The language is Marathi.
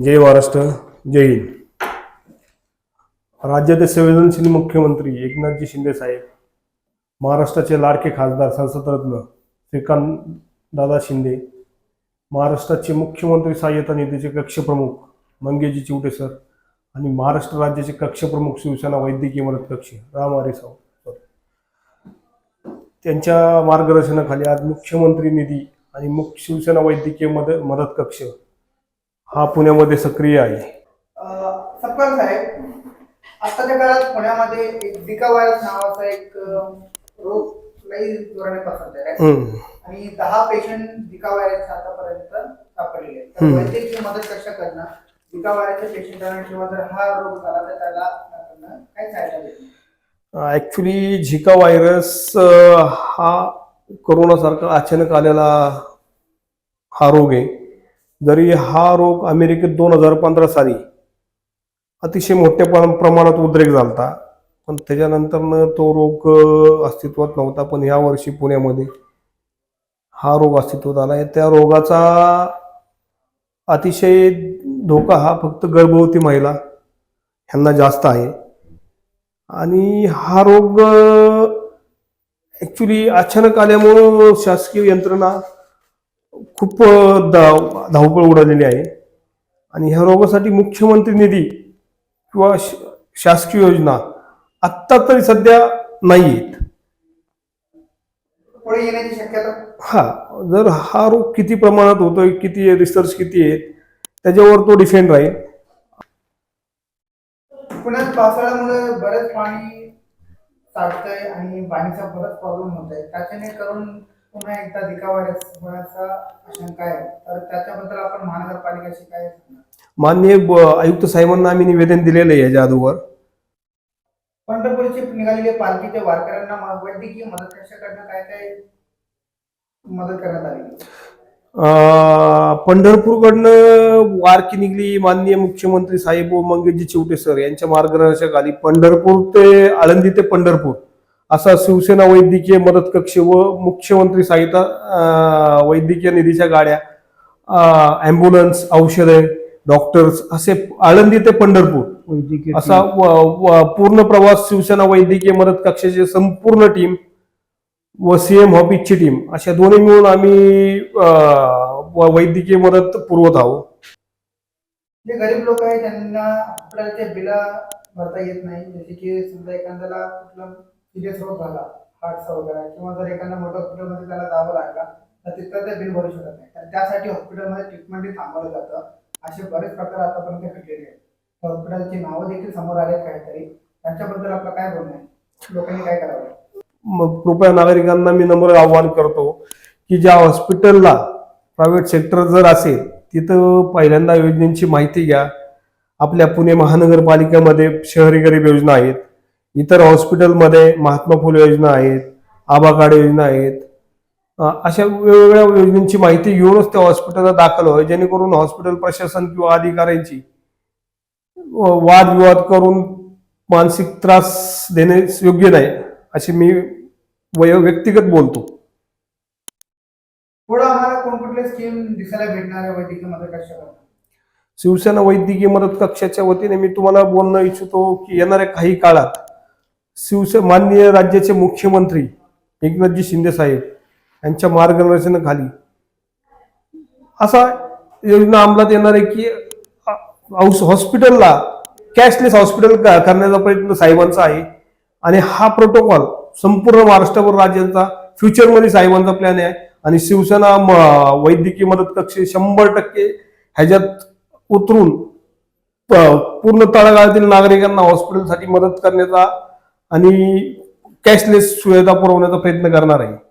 जय महाराष्ट्र जय हिंद. राज्याचे संवेदनशील मुख्यमंत्री एकनाथजी शिंदे साहेब महाराष्ट्राचे लाडके खासदार संसदरत्न श्रीकांत दादा शिंदे महाराष्ट्राचे मुख्यमंत्री सहाय्यता निधीचे कक्षप्रमुख मंगेजी चिवटे सर आणि महाराष्ट्र राज्याचे कक्षप्रमुख शिवसेना वैद्यकीय मदत कक्ष राम हरी साव सर. त्यांच्या मार्गदर्शनाखाली आज मुख्यमंत्री निधी आणि मुख्य शिवसेना वैद्यकीय मदत मदत कक्ष हा पुण्यामध्ये सक्रिय आहे. सपकाळ साहेब आताच्या काळात पुण्यामध्ये एक झिका व्हायरस नावाचा एक रोग लई जोराने पसरलेला आहे. हम्म. आणि दहा पेशंट झिका व्हायरस आतापर्यंत सापडलेले आहेत. तर हम्म. वैद्यकीय मदत कशा करणं झिका व्हायरसच्या पेशंटांना किंवा जर हा रोग झाला तर त्याला करणं काय सहायता देणं? ॲक्च्युली झिका व्हायरस अ, हा कोरोनासारखा अचानक आलेला हा रोग आहे. जरी हा रोग अमेरिकेत दोन हजार पंधरा साली अतिशय मोठ्या प्र- प्रमाणात उद्रेक झालता पण त्याच्यानंतरनं तो रोग अस्तित्वात नव्हता. पण ह्या वर्षी पुण्यामध्ये हा रोग अस्तित्वात आला आहे. त्या रोगाचा अतिशय धोका हा फक्त गर्भवती महिला ह्यांना जास्त आहे. आणि हा रोग ॲक्च्युली अचानक आल्यामुळं शासकीय यंत्रणा खूप धाव धावपळ उडालेली आहे. आणि ह्या रोगासाठी मुख्यमंत्री निधी किंवा शासकीय योजना आत्ता तरी सध्या नाही आहेत पुढे येण्याची शक्यता? हा जर हा रोग किती प्रमाणात होतोय किती रिसर्च किती आहेत त्याच्यावर तो डिपेंड राहील. पुण्यात पावसाळ्यामुळे बरेच पाणी साठतंय आणि पाणीचा बराच प्रॉब्लेम होत आहे त्याच्याने करून पुन्हा एकदा झिका व्हायरस होण्याचा आशंका आहे. तर त्याच्याबद्दल आपण महानगरपालिकेशी काय? माननीय आयुक्त साहेबांना आम्ही निवेदन दिलेलं आहे याच्या अगोदर. पंढरपूरचे निघालेले पालखीच्या वारकऱ्यांना वैद्यकीय मदत कशाकडनं काय काय मदत करण्यात आली? पंढरपूरकडनं वारकी निघली माननीय मुख्यमंत्री साहेब मंगेशजी चिवटे सर यांच्या मार्गदर्शनाखाली पंढरपूर ते आळंदी ते पंढरपूर. असा शिवसेना वैद्यकीय मदत कक्ष व मुख्यमंत्री सहायता वैद्यकीय निधीच्या गाड्या अँब्युलन्स औषधे डॉक्टर्स असे आळंदी ते पंढरपूर. असा पूर्ण प्रवास शिवसेना वैद्यकीय मदत कक्षाची संपूर्ण टीम व सीएम ऑफिसची टीम अशा दोन्ही मिळून आम्ही वैद्यकीय मदत पुरवत आहोत. जे गरीब लोक आहेत त्यांना हॉस्पिटलचे बिल भरता येत नाही. जसे की समजा एखाद्याला कुठला सिरियस रोग झाला हार्टचा वगैरे किंवा जर एखाद्या मोठ्या हॉस्पिटलमध्ये त्याला जावं लागला तर तिथं ते बिल भरू शकत नाही. तर त्यासाठी हॉस्पिटलमध्ये ट्रीटमेंट थांबवलं जातं. असे बरेच प्रकार आतापर्यंत घडलेले आहेत. हॉस्पिटलची नावं देखील समोर आले काहीतरी. त्यांच्याबद्दल आपलं काय बोलणं आहे? लोकांनी काय करावं? कृपया नागरिकांना मी नम्र आवाहन करतो की ज्या हॉस्पिटलला प्रायव्हेट सेक्टर जर असेल तिथं पहिल्यांदा योजनेची माहिती घ्या. आपल्या पुणे महानगरपालिकेमध्ये शहरी गरीब योजना आहेत. इतर हॉस्पिटलमध्ये महात्मा फुले योजना आहेत आबा कार्ड योजना आहेत. अशा वेगवेगळ्या योजनांची माहिती घेऊनच त्या हॉस्पिटलला दाखल व्हावे जेणेकरून हॉस्पिटल प्रशासन किंवा अधिकाऱ्यांची वादविवाद करून मानसिक त्रास देणे योग्य नाही अशी मी वय व्यक्तिगत बोलतो. पुढं आम्हाला कोणकुठले स्कीम दिसायला भेटणार आहे वैद्यकीय मदत कशाकडनं शिवसेना वैद्यकीय मदत कक्षाच्या वतीने मी तुम्हाला बोलणं इच्छितो की येणाऱ्या काही काळात शिवसे माननीय राज्याचे मुख्यमंत्री एकनाथजी शिंदे साहेब यांच्या मार्गदर्शनाखाली असा योजना अंमलात येणार आहे की हॉस्पिटलला कॅशलेस हॉस्पिटल करण्याचा प्रयत्न साहेबांचा आहे. आणि हा प्रोटोकॉल संपूर्ण महाराष्ट्रभर राज्यांचा फ्युचरमध्ये साहेबांचा प्लॅन आहे. आणि शिवसेना वैद्यकीय मदत कक्ष शंभर टक्के ह्याच्यात उतरून पूर्ण तळागाळातील नागरिकांना हॉस्पिटलसाठी मदत करण्याचा आणि कॅशलेस सुविधा पुरवण्याचा प्रयत्न करणार आहे.